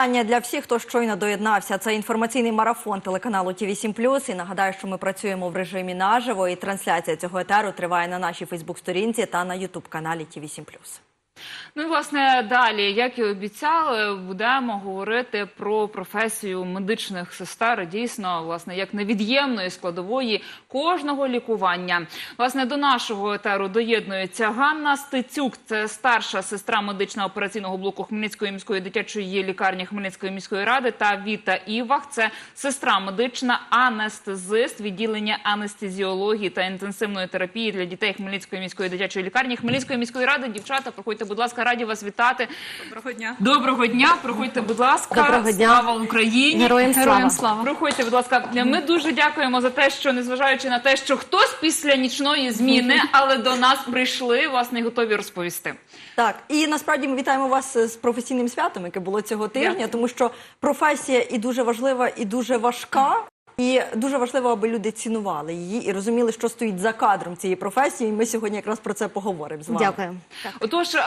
Вітання для всіх, хто щойно доєднався. Це інформаційний марафон телеканалу ТІВІ 7 І нагадаю, що ми працюємо в режимі наживо. І трансляція цього етеру триває на нашій Фейсбук-сторінці та на Ютуб каналі ТІВІ 7 Ну власне далі, як і обіцяли, будемо говорити про професію медичних сестер. Дійсно, власне, як невід'ємної складової кожного лікування. Власне, до нашого етеру доєднується Ганна Стецюк. Це старша сестра медичного операційного блоку Хмельницької міської дитячої лікарні Хмельницької міської ради. Та Віта Івах. Це сестра медична анестезист відділення анестезіології та інтенсивної терапії для дітей Хмельницької міської дитячої лікарні Хмельницької міської ради. Дівчата, проходьте, будь ласка, раді вас вітати. Доброго дня. Доброго дня, проходьте, будь ласка. Доброго дня. Слава Україні. Героям слава. Героям слава. Проходьте, будь ласка. Ми дуже дякуємо за те, що незважаючи на те, що хтось після нічної зміни, але до нас прийшли, власне, готові розповісти. Так, і насправді ми вітаємо вас з професійним святом, яке було цього тижня, Дякую. тому що професія і дуже важлива, і дуже важка. І дуже важливо, аби люди цінували її і розуміли, що стоїть за кадром цієї професії. І ми сьогодні якраз про це поговоримо з вами. Дякую. Отож, е,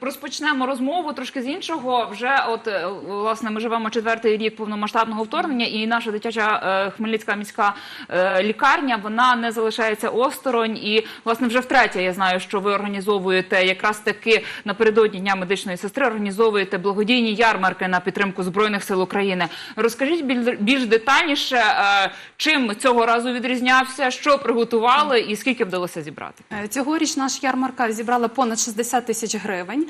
розпочнемо розмову трошки з іншого. Вже от е, власне ми живемо четвертий рік повномасштабного вторгнення, і наша дитяча е, Хмельницька міська е, лікарня вона не залишається осторонь. І власне вже втретє я знаю, що ви організовуєте якраз таки напередодні дня медичної сестри. Організовуєте благодійні ярмарки на підтримку збройних сил України. Розкажіть біль- більш детальніше, чим цього разу відрізнявся, що приготували і скільки вдалося зібрати. Е, Цьогоріч наш ярмарка зібрала понад 60 тисяч гривень.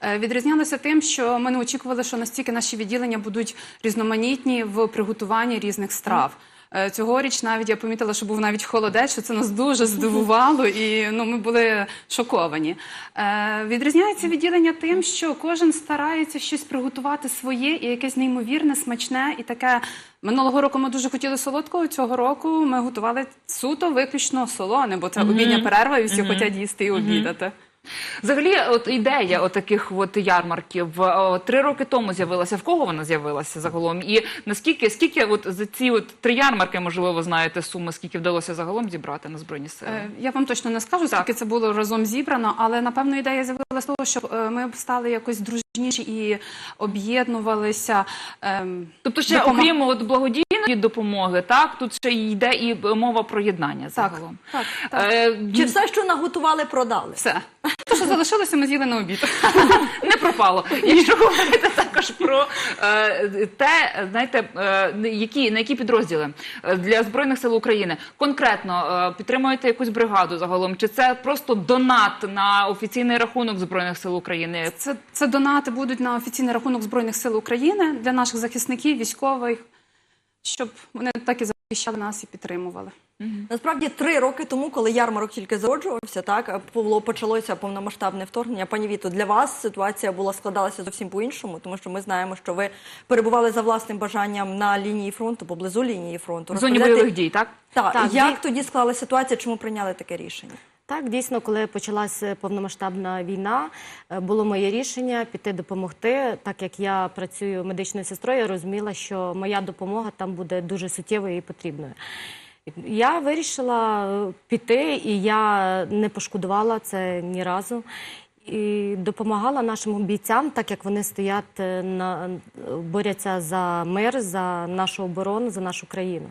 Е, Відрізнялося тим, що ми не очікували, що настільки наші відділення будуть різноманітні в приготуванні різних страв. Е, Цьогоріч навіть я помітила, що був навіть холодець, що це нас дуже здивувало, і ну ми були шоковані. Е, Відрізняється відділення тим, що кожен старається щось приготувати своє і якесь неймовірне, смачне і таке. Минулого року ми дуже хотіли солодкого. Цього року ми готували суто виключно солоне, бо це обідня перерва, і всі хочуть їсти і обідати. Взагалі, от ідея от таких от ярмарків о, три роки тому з'явилася. В кого вона з'явилася загалом? І наскільки скільки от за ці от три ярмарки, можливо, ви знаєте суми, скільки вдалося загалом зібрати на збройні сили? Е, Я вам точно не скажу, скільки це було разом зібрано, але напевно ідея з'явилася того, щоб е, ми стали якось дружніші і об'єднувалися. ем, Тобто, ще допомо- окрім от благодійної допомоги, так тут ще йде і мова про єднання Так, загалом. так, так. Е, Чи все, що наготували, продали? Все. Те, що залишилося, ми з'їли на обід. не пропало. Якщо говорити також про е, те, знаєте, е, які на які підрозділи е, для збройних сил України конкретно е, підтримуєте якусь бригаду загалом, чи це просто донат на офіційний рахунок збройних сил України? Це, це донати будуть на офіційний рахунок Збройних сил України для наших захисників, військових, щоб вони так і захищали нас і підтримували. Насправді три роки тому, коли ярмарок тільки зароджувався, так було почалося повномасштабне вторгнення. Пані Віто, для вас ситуація була складалася зовсім по-іншому, тому що ми знаємо, що ви перебували за власним бажанням на лінії фронту, поблизу лінії фронту. В зоні бойових дій, так? Так, Так, як ви- тоді склалася ситуація, чому прийняли таке рішення? Так, дійсно, коли почалася повномасштабна війна, е, було моє рішення піти допомогти. Так як я працюю медичною сестрою, я розуміла, що моя допомога там буде дуже суттєвою і потрібною. Я вирішила е, піти, і я не пошкодувала це ні разу. І допомагала нашим бійцям, так як вони стоять е, на борються за мир, за нашу оборону, за нашу країну.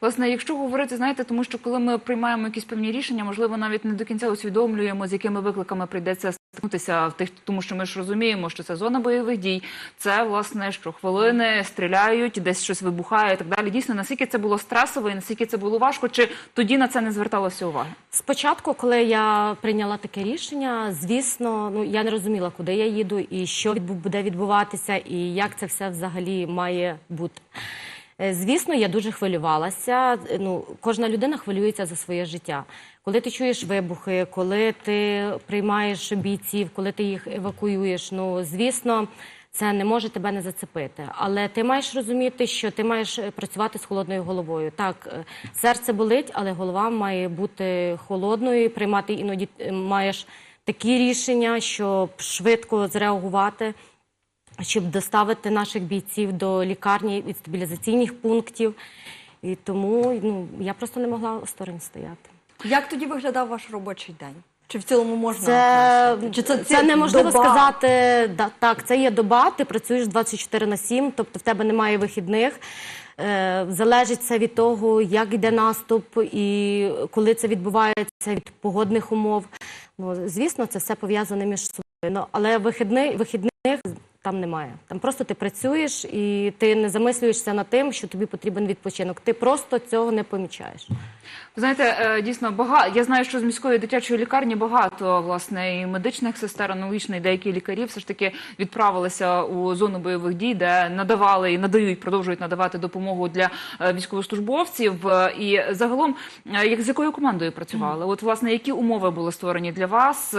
Власне, якщо говорити, знаєте, тому що коли ми приймаємо якісь певні рішення, можливо, навіть не до кінця усвідомлюємо, з якими викликами прийдеться в тих, тому що ми ж розуміємо, що це зона бойових дій, це власне що хвилини стріляють, десь щось вибухає і так далі. Дійсно, наскільки це було стресово і наскільки це було важко, чи тоді на це не зверталося уваги? Спочатку, коли я прийняла таке рішення, звісно, ну я не розуміла, куди я їду і що буде відбуватися, і як це все взагалі має бути. Е, Звісно, я дуже хвилювалася. Е, Ну, кожна людина хвилюється за своє життя. Коли ти чуєш вибухи, коли ти приймаєш бійців, коли ти їх евакуюєш, ну звісно, це не може тебе не зацепити. Але ти маєш розуміти, що ти маєш е, працювати з холодною головою. Так, е, серце болить, але голова має бути холодною, приймати іноді е, маєш такі рішення, щоб швидко зреагувати щоб доставити наших бійців до лікарні від стабілізаційних пунктів. І тому ну, я просто не могла осторонь стояти. Як тоді виглядав ваш робочий день? Чи в цілому можна? Це, Чи це, це, неможливо доба? сказати. Да, так, це є доба, ти працюєш 24 на 7, тобто в тебе немає вихідних. Е, залежить це від того, як йде наступ і коли це відбувається від погодних умов. Ну, звісно, це все пов'язане між собою. Ну, але вихідни, вихідних там немає. Там просто ти працюєш і ти не замислюєшся над тим, що тобі потрібен відпочинок. Ти просто цього не помічаєш. Ви Знаєте, е, дійсно багато. Я знаю, що з міської дитячої лікарні багато власне і медичних сестер, аналогічно і деякі лікарі все ж таки відправилися у зону бойових дій, де надавали і надають, продовжують надавати допомогу для е, військовослужбовців. Е, І загалом, як з якою командою працювали? От власне, які умови були створені для вас?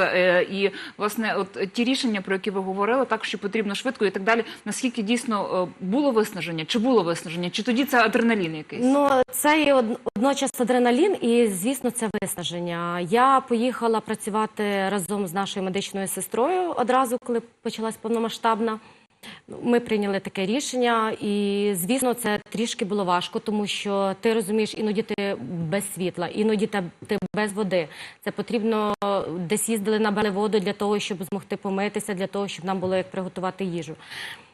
І власне, от ті рішення, про які ви говорили, так що потрібно швидко і так далі. Наскільки дійсно е, було виснаження? Чи було виснаження? Чи тоді це адреналін якийсь? Ну, це і од- одночас адреналін, і звісно, це виснаження. Я поїхала працювати разом з нашою медичною сестрою одразу, коли почалась повномасштабна. Ми прийняли таке рішення, і звісно, це трішки було важко, тому що ти розумієш, іноді ти без світла, іноді ти без води. Це потрібно десь їздили набрали воду для того, щоб змогти помитися, для того, щоб нам було як приготувати їжу.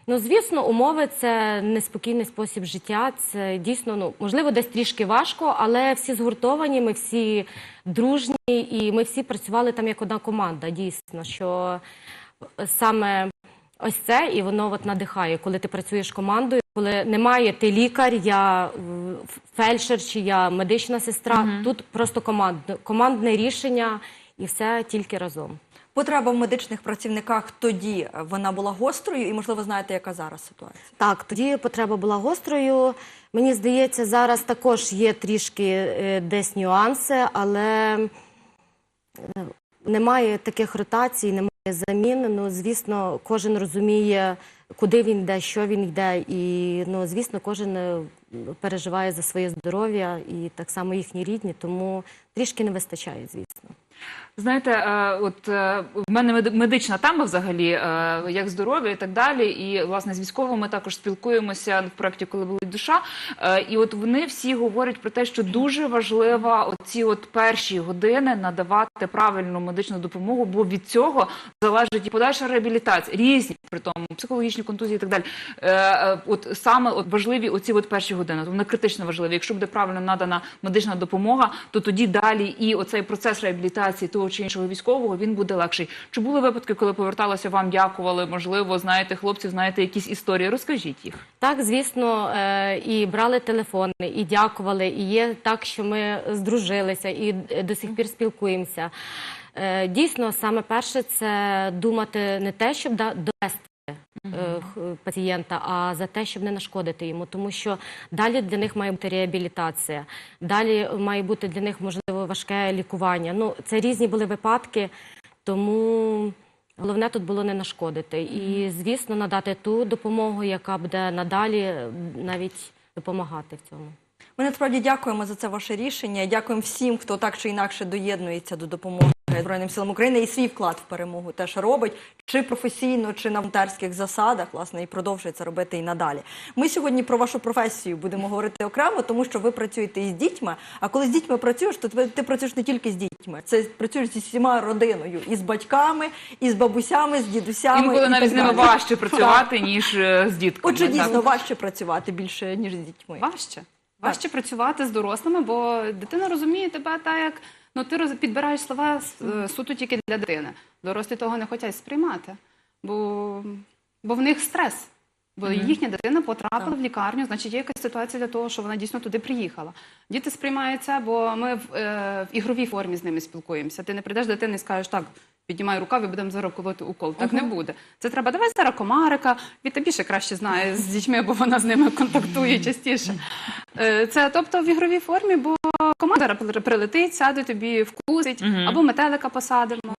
Ну, звісно, умови це неспокійний спосіб життя. Це дійсно, ну можливо, десь трішки важко, але всі згуртовані, ми всі дружні, і ми всі працювали там як одна команда. Дійсно, що саме ось це і воно от надихає, коли ти працюєш командою, коли немає ти лікар, я е, фельдшер чи я медична сестра. Тут просто команд, командне рішення, і все тільки разом. Потреба в медичних працівниках тоді е, вона була гострою, і можливо знаєте, яка зараз ситуація. Так, тоді потреба була гострою. Мені здається, зараз також є трішки е, десь нюанси, але немає таких ротацій, немає замін. Ну, звісно, кожен розуміє, куди він йде, що він йде, і ну, звісно, кожен е, переживає за своє здоров'я і так само їхні рідні, тому трішки не вистачає, звісно. Знаєте, е, от е, в мене меди- медична тема взагалі, е, як здоров'я і так далі. І власне з військовими також спілкуємося в проєкті Коли болить душа. І от вони всі говорять про те, що дуже важливо оці от перші години надавати правильну медичну допомогу, бо від цього залежить і подальша реабілітація, різні при тому психологічні контузії і так далі. От саме от важливі оці от перші години. Вони критично важливі. Якщо буде правильно надана медична допомога, то тоді далі і оцей процес реабілітації того чи іншого військового він буде легший. Чи були випадки, коли поверталися вам, дякували? Можливо, знаєте хлопців, знаєте якісь історії? Розкажіть їх. Так, звісно, е, і брали телефони, і дякували. І є так, що ми здружилися і до сих пір спілкуємося. Е, Дійсно, саме перше це думати не те, щоб довести. е, Пацієнта, а за те, щоб не нашкодити йому, тому що далі для них має бути реабілітація, далі має бути для них можливо важке лікування. Ну це різні були випадки, тому головне тут було не нашкодити. І звісно, надати ту допомогу, яка буде надалі навіть допомагати в цьому. Ми насправді дякуємо за це ваше рішення. Дякуємо всім, хто так чи інакше доєднується до допомоги Збройним силам України і свій вклад в перемогу теж робить, чи професійно, чи на волонтерських засадах, власне, і продовжує це робити і надалі. Ми сьогодні про вашу професію будемо говорити окремо, тому що ви працюєте із дітьми. А коли з дітьми працюєш, то ти, ти працюєш не тільки з дітьми, це працюєш зі всіма родиною, і з батьками, і з бабусями, з дідусями. Інколи навіть з ними важче працювати ніж е, з дітками. Отже, дійсно важче працювати більше ніж з дітьми. Важче. Важче працювати з дорослими, бо дитина розуміє тебе так, як ну ти роз- підбираєш слова е, суто тільки для дитини. Дорослі того не хочуть сприймати, бо, бо в них стрес. Бо їхня дитина потрапила в лікарню, значить є якась ситуація для того, що вона дійсно туди приїхала. Діти сприймають це, бо ми в, е, в ігровій формі з ними спілкуємося. Ти не прийдеш до дитини і скажеш, так, піднімай рукав і будемо зараз колоти укол. Так не буде. Це треба, давай зараз комарика. Віта більше краще знає з дітьми, бо вона з ними контактує частіше. Е, Це тобто в ігровій формі, бо команда зараз прилетить, сяде тобі вкусить, або метелика посадимо.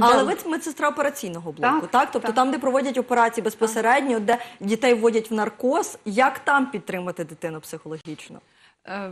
Але ви медсестра операційного блоку, так? Так, Тобто так. там, де проводять операції безпосередньо, де дітей вводять в наркоз, як там підтримати дитину психологічно? Е,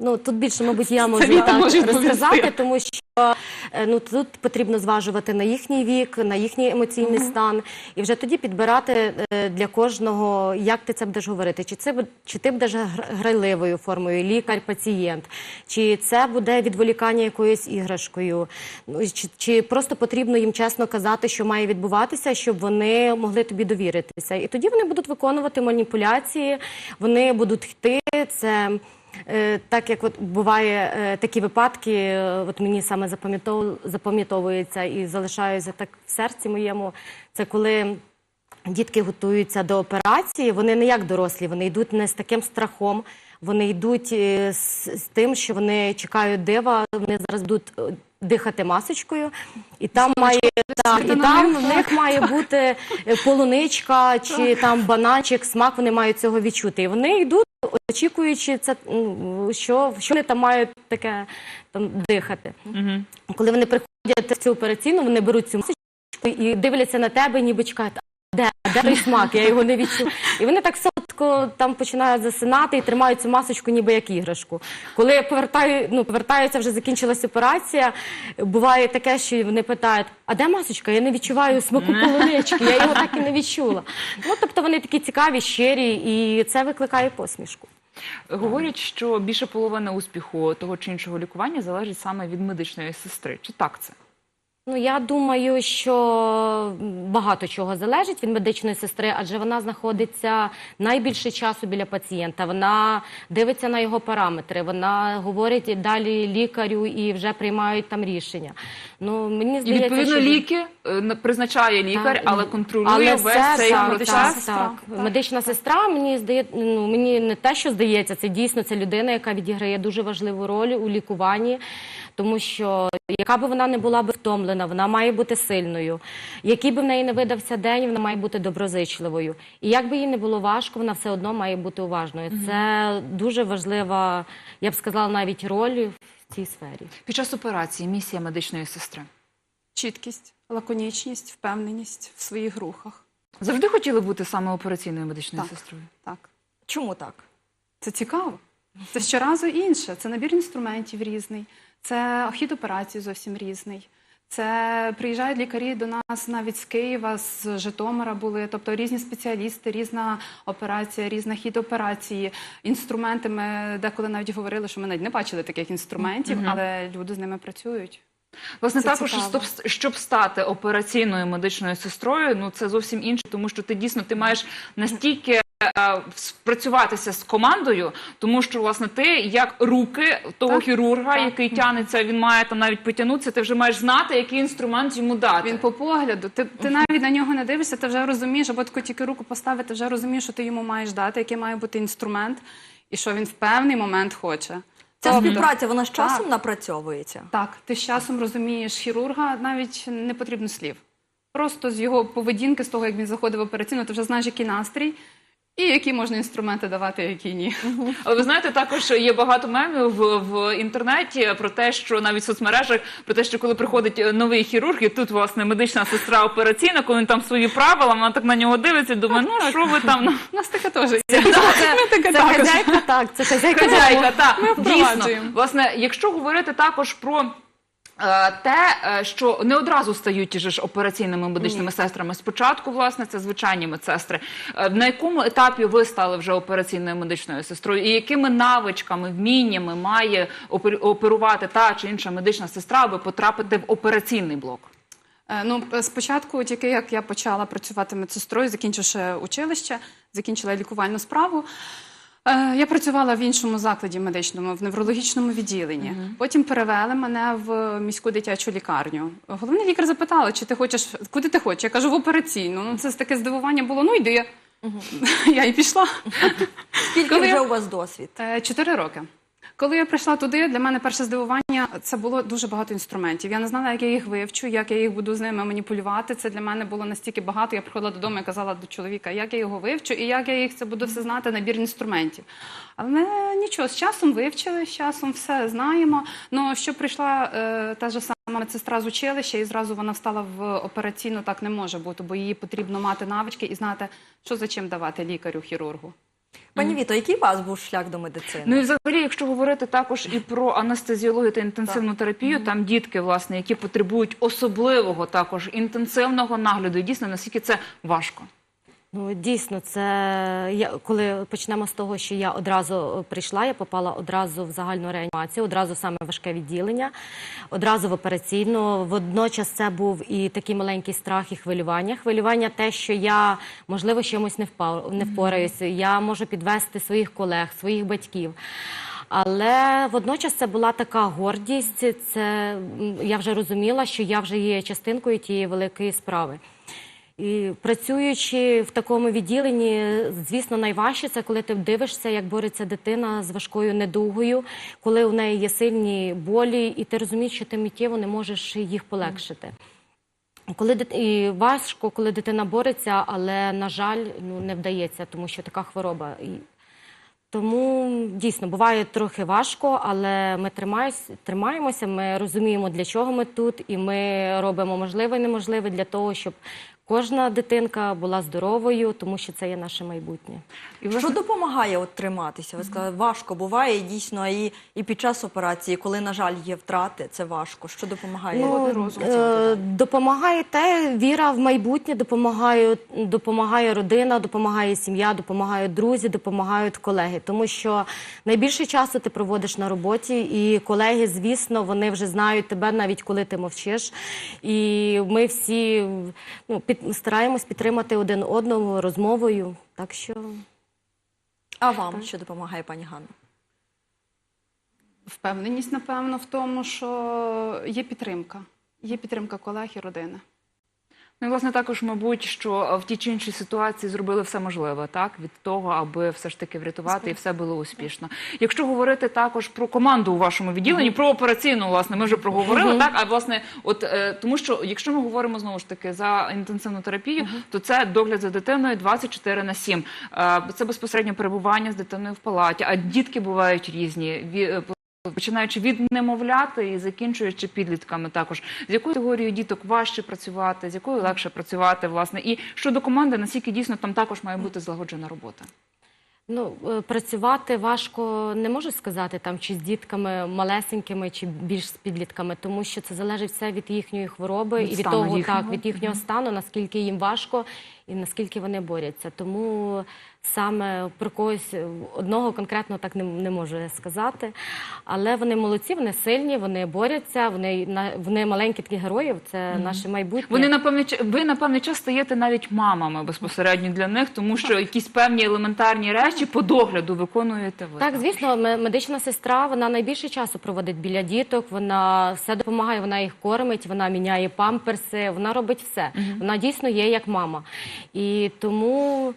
Ну тут більше, мабуть, я можу так розказати, тому що е, ну тут потрібно зважувати на їхній вік, на їхній емоційний стан, і вже тоді підбирати е, для кожного, як ти це будеш говорити. Чи це буд- чи ти будеш гр- грайливою формою, лікар, пацієнт, чи це буде відволікання якоюсь іграшкою, ну чи, чи просто потрібно їм чесно казати, що має відбуватися, щоб вони могли тобі довіритися. І тоді вони будуть виконувати маніпуляції, вони будуть йти. Це Так як от буває е, такі випадки, е, от мені саме запам'ятов- запам'ятовується і залишаються так в серці моєму. Це коли дітки готуються до операції, вони не як дорослі, вони йдуть не з таким страхом. Вони йдуть е, з, тим, що вони чекають дива. Вони зараз будуть е, дихати масочкою, і там має так, і там в них має бути е, полуничка чи там бананчик, смак. Вони мають цього відчути. І вони йдуть, очікуючи це, що, що вони там мають таке там дихати. Коли вони приходять в цю операційну, вони беруть цю масочку і дивляться на тебе, ніби чекають. Де, де той смак? Я його не відчув. І вони так солодко там починають засинати і тримають цю масочку, ніби як іграшку. Коли я повертаю, ну, повертаюся, вже закінчилась операція. Буває таке, що вони питають: а де масочка? Я не відчуваю смаку полунички, я його так і не відчула. Ну тобто вони такі цікаві, щирі, і це викликає посмішку. Говорять, що більше половини успіху того чи іншого лікування залежить саме від медичної сестри. Чи так це? Ну, я думаю, що багато чого залежить від медичної сестри, адже вона знаходиться найбільше часу біля пацієнта. Вона дивиться на його параметри, вона говорить далі лікарю і вже приймають там рішення. Ну, мені І відповідно що... ліки е, призначає лікар, Так, але контролює але весь це, цей так, процес. Так, сестра. так. Так. Медична сестра, мені здається, ну мені не те, що здається, це дійсно це людина, яка відіграє дуже важливу роль у лікуванні, тому що яка би вона не була би втомлена, вона має бути сильною. Який би в неї не видався день, вона має бути доброзичливою. І як би їй не було важко, вона все одно має бути уважною. Це дуже важлива, я б сказала, навіть роль в цій сфері. Під час операції місія медичної сестри. Чіткість, лаконічність, впевненість в своїх рухах. Завжди хотіли бути саме операційною медичною Так. сестрою. Так. Чому так? Це цікаво. Це щоразу інше. Це набір інструментів різний, це хід операції зовсім різний. Це приїжджають лікарі до нас навіть з Києва, з Житомира були, тобто різні спеціалісти, різна операція, різна хід операції. Інструменти ми деколи навіть говорили, що ми навіть не бачили таких інструментів, але люди з ними працюють. Власне, Це також цікаво. щоб, щоб стати операційною медичною сестрою, ну це зовсім інше, тому що ти дійсно ти маєш настільки е, спрацюватися з командою, тому що власне ти як руки того Так, хірурга, так. який тянеться, він має там навіть потягнутися. Ти вже маєш знати, який інструмент йому дати. Він по погляду. Ти, ти навіть на нього не дивишся, ти вже розумієш, або таку тільки руку поставити, вже розумієш, що ти йому маєш дати, який має бути інструмент, і що він в певний момент хоче. Ця Тобто- співпраця вона з часом Так. напрацьовується. Так, ти з часом розумієш хірурга, навіть не потрібно слів. Просто з його поведінки, з того, як він заходив в операційну, ти вже знаєш, який настрій і які можна інструменти давати, які ні. Але ви знаєте, також є багато мемів в, в інтернеті про те, що навіть в соцмережах про те, що коли приходить е, новий хірург, і тут власне медична сестра операційна, коли він там свої правила, вона так на нього дивиться, думає, ну що ви там ну, У нас таке теж є. Це, хазяйка, так, це хазяйка. хазяйка. Так, дійсно. Власне, якщо говорити також про. Е, Те, е, що не одразу стають ті ж операційними медичними сестрами. Спочатку, власне, це звичайні медсестри. Е, На якому етапі ви стали вже операційною медичною сестрою? І якими навичками, вміннями має опер- оперувати та чи інша медична сестра, аби потрапити в операційний блок? Ну, спочатку, тільки як я почала працювати медсестрою, закінчивши училище, закінчила лікувальну справу. Е, Я працювала в іншому закладі медичному, в неврологічному відділенні. Потім перевели мене в міську дитячу лікарню. Головний лікар запитала, чи ти хочеш, куди ти хочеш? Я кажу, в операційну. Ну, це таке здивування було, ну йди. Я і пішла. Скільки Коли вже я- у вас досвід? Е, Чотири роки. Коли я прийшла туди, для мене перше здивування це було дуже багато інструментів. Я не знала, як я їх вивчу, як я їх буду з ними маніпулювати. Це для мене було настільки багато. Я приходила додому і казала до чоловіка, як я його вивчу і як я їх це буду все знати, набір інструментів. Але нічого, з часом вивчили, з часом все знаємо. Ну що прийшла е, та ж сама медсестра з училища, і зразу вона встала в операційну, так не може бути, бо їй потрібно мати навички і знати, що за чим давати лікарю, хірургу. Пані Віто, який у вас був шлях до медицини? Ну і взагалі, якщо говорити також і про анестезіологію та інтенсивну терапію, там дітки, власне, які потребують особливого також інтенсивного нагляду, і дійсно наскільки це важко. Ну дійсно, це я коли почнемо з того, що я одразу е, прийшла, я попала одразу в загальну реанімацію, одразу саме важке відділення, одразу в операційну. Водночас це був і такий маленький страх, і хвилювання. Хвилювання, те, що я можливо чимось не впав, не впораюся. Я можу підвести своїх колег, своїх батьків. Але водночас це була така гордість. Це я вже розуміла, що я вже є частинкою тієї великої справи. І працюючи в такому відділенні, звісно, найважче це коли ти дивишся, як бореться дитина з важкою недугою, коли у неї є сильні болі, і ти розумієш, що ти миттєво не можеш їх полегшити. Коли дит- і важко, коли дитина бореться, але на жаль, ну не вдається, тому що така хвороба. І тому дійсно буває трохи важко, але ми тримаємося. Ми розуміємо, для чого ми тут, і ми робимо можливе і неможливе для того, щоб кожна дитинка була здоровою, тому що це є наше майбутнє. І Що допомагає от триматися? Ви сказали, важко буває дійсно і, і під час операції, коли, на жаль, є втрати, це важко. Що допомагає? Ну, е, допомагає те, віра в майбутнє, допомагає, допомагає родина, допомагає сім'я, допомагають друзі, допомагають колеги. Тому що найбільше часу ти проводиш на роботі, і колеги, звісно, вони вже знають тебе навіть коли ти мовчиш. І ми всі ну, під, стараємось підтримати один одного розмовою. Так що А вам що допомагає, пані Ганна? Впевненість, напевно, в тому, що є підтримка. Є підтримка колег і родини. Ну, і, власне, також, мабуть, що в тій чи іншій ситуації зробили все можливе, так, від того, аби все ж таки врятувати і все було успішно. Якщо говорити також про команду у вашому відділенні, про операційну, власне, ми вже проговорили, так, а власне, от е, тому що якщо ми говоримо знову ж таки за інтенсивну терапію, то це догляд за дитиною 24 на 7. Е, це безпосередньо перебування з дитиною в палаті, а дітки бувають різні. Починаючи від немовляти і закінчуючи підлітками, також з якою категорією діток важче працювати, з якою легше працювати, власне, і щодо команди, наскільки дійсно там також має бути злагоджена робота. Ну, е, працювати важко не можу сказати там, чи з дітками малесенькими, чи більш з підлітками, тому що це залежить все від їхньої хвороби Від і від того, їхнього. так, від їхнього стану, наскільки їм важко і наскільки вони борються. Тому саме про когось одного конкретно так не, не можу сказати. Але вони молодці, вони сильні, вони борються, вони, на- вони маленькі такі герої, це наше майбутнє. Вони на певний ч- ви на певний час стаєте навіть мамами безпосередньо для них, тому що якісь певні елементарні речі по догляду виконуєте ви. Так, звісно, медична сестра вона найбільше часу проводить біля діток. Вона все допомагає, вона їх кормить, вона міняє памперси, вона робить все. Вона дійсно є як мама. І тому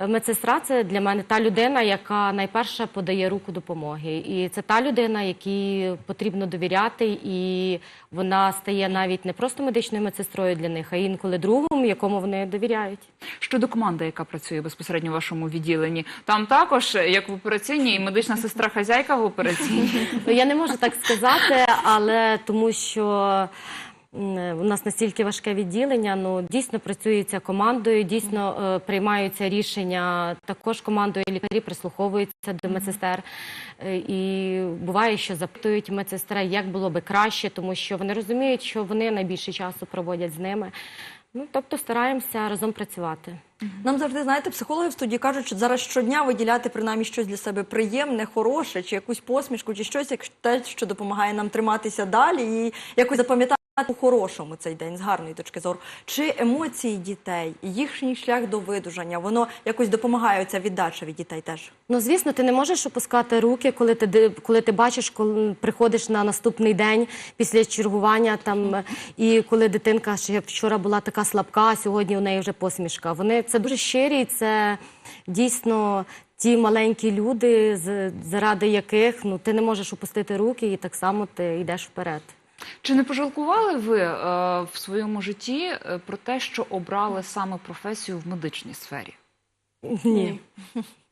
медсестра це для мене та людина, яка найперше подає руку допомоги. І це та людина, якій потрібно довіряти, і вона стає навіть не просто медичною медсестрою для них, а інколи другом, якому вони довіряють. Щодо команди, яка працює безпосередньо в вашому відділенні, там також, як в операційній, і медична сестра хазяйка в операційній. Ну, я не можу так сказати, але тому що. М, У нас настільки важке відділення, ну дійсно працюється командою, дійсно е, приймаються рішення також командою. Лікарі прислуховуються до медсестер. Е, і буває, що запитують медсестра, як було би краще, тому що вони розуміють, що вони найбільше часу проводять з ними. Ну тобто стараємося разом працювати. Нам завжди, знаєте, психологи в студії кажуть, що зараз щодня виділяти принаймні щось для себе приємне, хороше, чи якусь посмішку, чи щось, як те, що допомагає нам триматися далі і якось запам'ятати по-хорошому цей день з гарної точки зору. Чи емоції дітей, їхній шлях до видужання, воно якось допомагає ця віддача від дітей теж? Ну, звісно, ти не можеш опускати руки, коли ти коли ти бачиш, коли приходиш на наступний день після чергування, там і коли дитинка ще вчора була така слабка, а сьогодні у неї вже посмішка. Вони це дуже щирі, це дійсно ті маленькі люди, заради яких ну ти не можеш опустити руки, і так само ти йдеш вперед. Чи не пожалкували ви е, в своєму житті е, про те, що обрали саме професію в медичній сфері? Ні.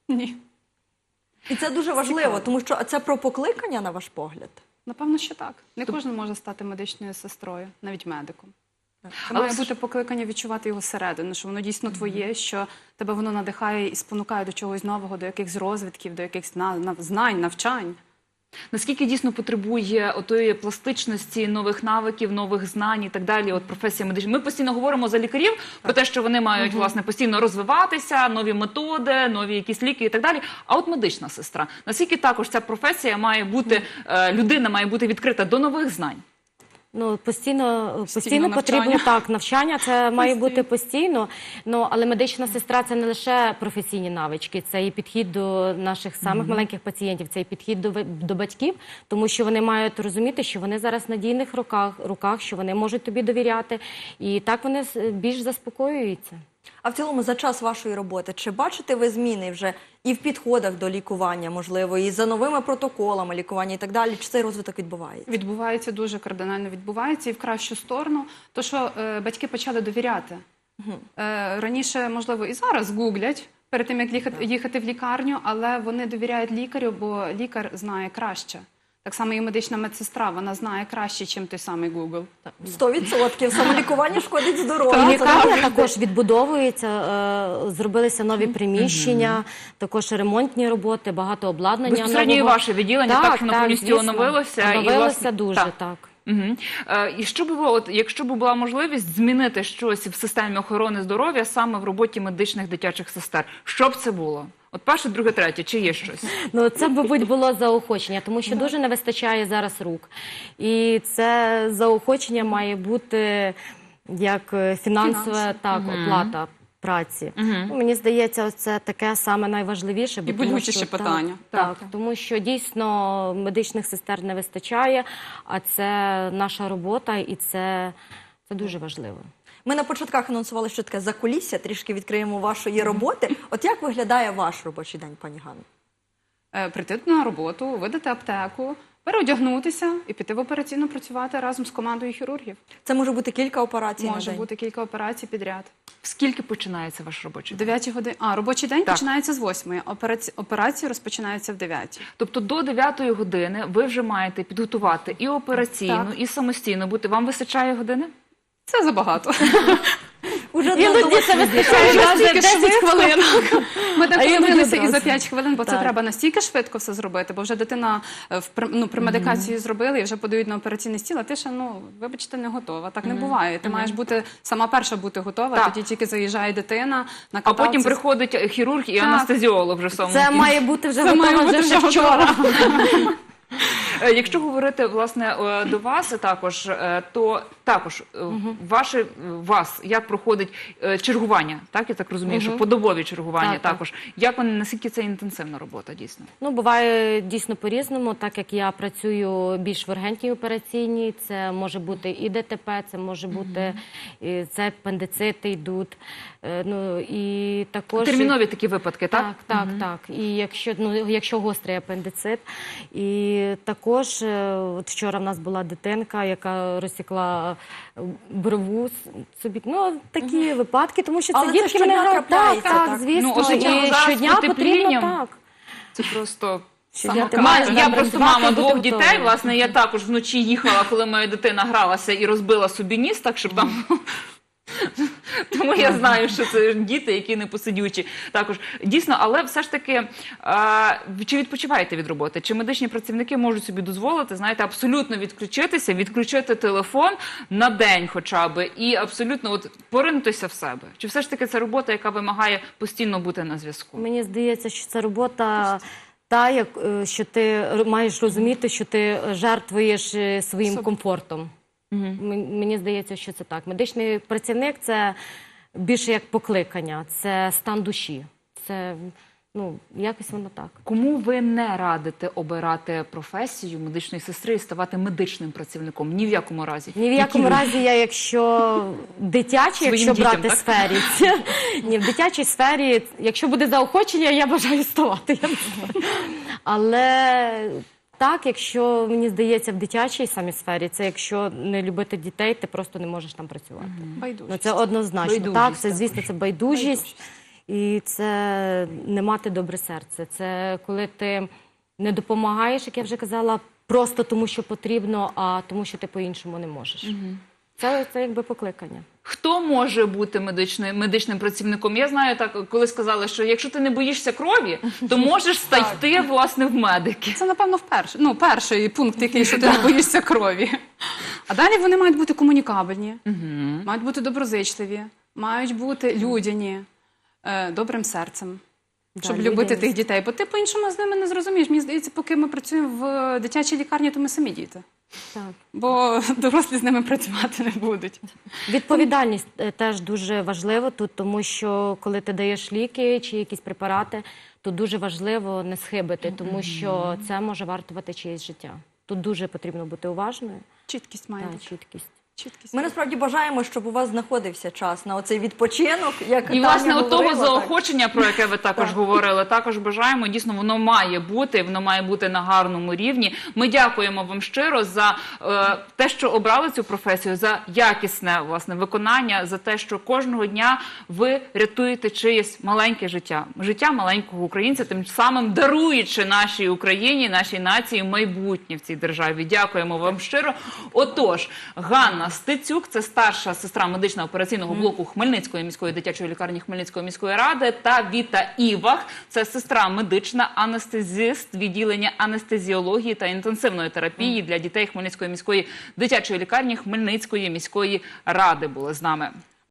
Ні. І це дуже важливо, тому що це про покликання, на ваш погляд. Напевно, що так. Не кожен може стати медичною сестрою, навіть медиком. Це Але має ж- бути покликання відчувати його зсередини, що воно дійсно твоє, що тебе воно надихає і спонукає до чогось нового, до якихось розвитків, до якихось на, на, знань, навчань. Наскільки дійсно потребує отої пластичності, нових навиків, нових знань і так далі? От професія медична. Ми постійно говоримо за лікарів про те, що вони мають власне постійно розвиватися, нові методи, нові якісь ліки і так далі. А от медична сестра, наскільки також ця професія має бути, е, людина має бути відкрита до нових знань? Ну, постійно, постійно, постійно потрібно так. Навчання це має бути постійно. Ну але медична сестра це не лише професійні навички, це і підхід до наших самих маленьких пацієнтів, це і підхід до, до батьків, тому що вони мають розуміти, що вони зараз в надійних руках, руках, що вони можуть тобі довіряти, і так вони більш заспокоюються. А в цілому, за час вашої роботи, чи бачите ви зміни вже і в підходах до лікування, можливо, і за новими протоколами лікування і так далі? Чи цей розвиток відбувається? Відбувається дуже кардинально відбувається і в кращу сторону. То, що е, батьки почали довіряти. Е, раніше, можливо, і зараз гуглять перед тим, як їхати, їхати в лікарню, але вони довіряють лікарю, бо лікар знає краще. Так само і медична медсестра, вона знає краще, ніж той самий Google. Сто відсотків самолікування шкодить здоров'ю. Лікарня також відбудовується, е, зробилися нові приміщення, також ремонтні роботи, багато обладнання. Безпосередньо і нового. ваше відділення так, що воно повністю звісно. оновилося. і, Оновилося власне, дуже, так. так. Угу. Е, і що би було, от, якщо б була можливість змінити щось в системі охорони здоров'я саме в роботі медичних дитячих сестер, що б це було? От перше, друге, третє, чи є щось? Ну це, мабуть, було заохочення, тому що дуже не вистачає зараз рук. І це заохочення має бути як е, фінансова так, оплата праці. Ну, мені здається, це таке саме найважливіше. бо І тому болючіше що- питання. Так, Так. так, тому що дійсно медичних сестер не вистачає, а це наша робота, і це, це дуже важливо. Ми на початках анонсували, що таке закулісся, трішки відкриємо вашої роботи. От як виглядає ваш робочий день, пані Ганно? Е, прийти на роботу, видати аптеку, переодягнутися і піти в операційну працювати разом з командою хірургів. Це може бути кілька операцій Може на день. бути кілька операцій підряд. Скільки починається ваш робочий день? 9 годин. А, робочий день Так. починається з 8. Операці... Операції розпочинаються в 9. Тобто до 9 години ви вже маєте підготувати і операційну, Так. і самостійно бути. Вам вистачає години? Це забагато. Уже Іноді це вистачає стільки 10 швидко. хвилин. Ми так іноді і за одразу. 5 хвилин, бо це треба настільки швидко все зробити, бо вже дитина е, ну, премедикацію зробили і вже подають на операційний стіл, а ти ще, ну, вибачте, не готова. Так не буває. Ти маєш бути сама перша бути готова, тоді тільки заїжджає дитина, А накататися. потім приходить хірург і анестезіолог вже самому Це має бути вже бути вже вже вчора. Е, Якщо говорити власне е, до вас також, то також е, ваше е, вас як проходить е, чергування, так я так розумію, що подобові чергування Так, так. також. Як вони наскільки це інтенсивна робота дійсно? Ну, буває дійсно по-різному, так як я працюю більш в ургентній операційній, це може бути і ДТП, це може бути і це апендицити йдуть. Ну і також Термінові такі випадки, так? так, так, так. І якщо ну якщо гострий апендицит, і також от вчора в нас була дитинка, яка розсікла брову собі. Ну такі випадки, тому що це Але це дітки щодня вони грають. Так, трапляється, так, так? звісно, Ну, особливо і зараз з щодня потрібно потеплінням. так. Це просто Я, Ма- я там просто мама двох дітей. Власне, я також вночі їхала, коли моя дитина гралася і розбила собі ніс, так щоб там. Тому я знаю, що це діти, які не посидючі. Також дійсно, але все ж таки, а, чи відпочиваєте від роботи? Чи медичні працівники можуть собі дозволити, знаєте, абсолютно відключитися, відключити телефон на день, хоча б, і абсолютно от поринутися в себе? Чи все ж таки це робота, яка вимагає постійно бути на зв'язку? Мені здається, що це робота. Та, як е, що ти маєш розуміти, що ти жертвуєш е, своїм комфортом. М- Мені здається, що це так. Медичний працівник це більше як покликання, це стан душі. Це ну якось воно так. Кому ви не радите обирати професію медичної сестри і ставати медичним працівником? Ні в якому разі. Ні в якому Які? разі я, якщо Своїм якщо дітям, брати так? сфері, це- ні, в дитячій сфері, якщо буде заохочення, я бажаю ставати. Я. Але так, якщо мені здається, в дитячій самій сфері, це якщо не любити дітей, ти просто не можеш там працювати. Ну це однозначно. Байдужість так, це звісно, це байдужість, і це не мати добре серце. Це коли ти не допомагаєш, як я вже казала, просто тому, що потрібно, а тому, що ти по-іншому не можеш. Це, це якби покликання. Хто може бути медичним медичним працівником? Я знаю так, коли сказали, що якщо ти не боїшся крові, то можеш стати власне в медики. Це, напевно, вперше. Ну, перший пункт, який що ти не боїшся крові. А далі вони мають бути комунікабельні, мають бути доброзичливі, мають бути людяні, е, добрим серцем. Щоб любити тих дітей, бо ти по-іншому з ними не зрозумієш. Мені здається, поки ми працюємо в дитячій лікарні, то ми самі діти. Так. Бо дорослі з ними працювати не будуть. Відповідальність е, теж дуже важливо тут, тому що коли ти даєш ліки чи якісь препарати, то дуже важливо не схибити, тому що це може вартувати чиєсь життя. Тут дуже потрібно бути уважною Чіткість має та бути. чіткість. Чіткість. Ми насправді бажаємо, щоб у вас знаходився час на оцей відпочинок, як І Таня власне от того говорила, так. заохочення, про яке ви також говорили, також бажаємо. Дійсно, воно має бути, воно має бути на гарному рівні. Ми дякуємо вам щиро за е, те, що обрали цю професію, за якісне власне виконання, за те, що кожного дня ви рятуєте чиєсь маленьке життя, життя маленького українця, тим самим даруючи нашій Україні, нашій нації майбутнє в цій державі. Дякуємо вам щиро. Отож, Ганна Стецюк, це старша сестра медичного операційного блоку Хмельницької міської дитячої лікарні Хмельницької міської ради, та Віта Івах, це сестра медична анестезист відділення анестезіології та інтенсивної терапії для дітей Хмельницької міської дитячої лікарні Хмельницької міської ради. Були з нами.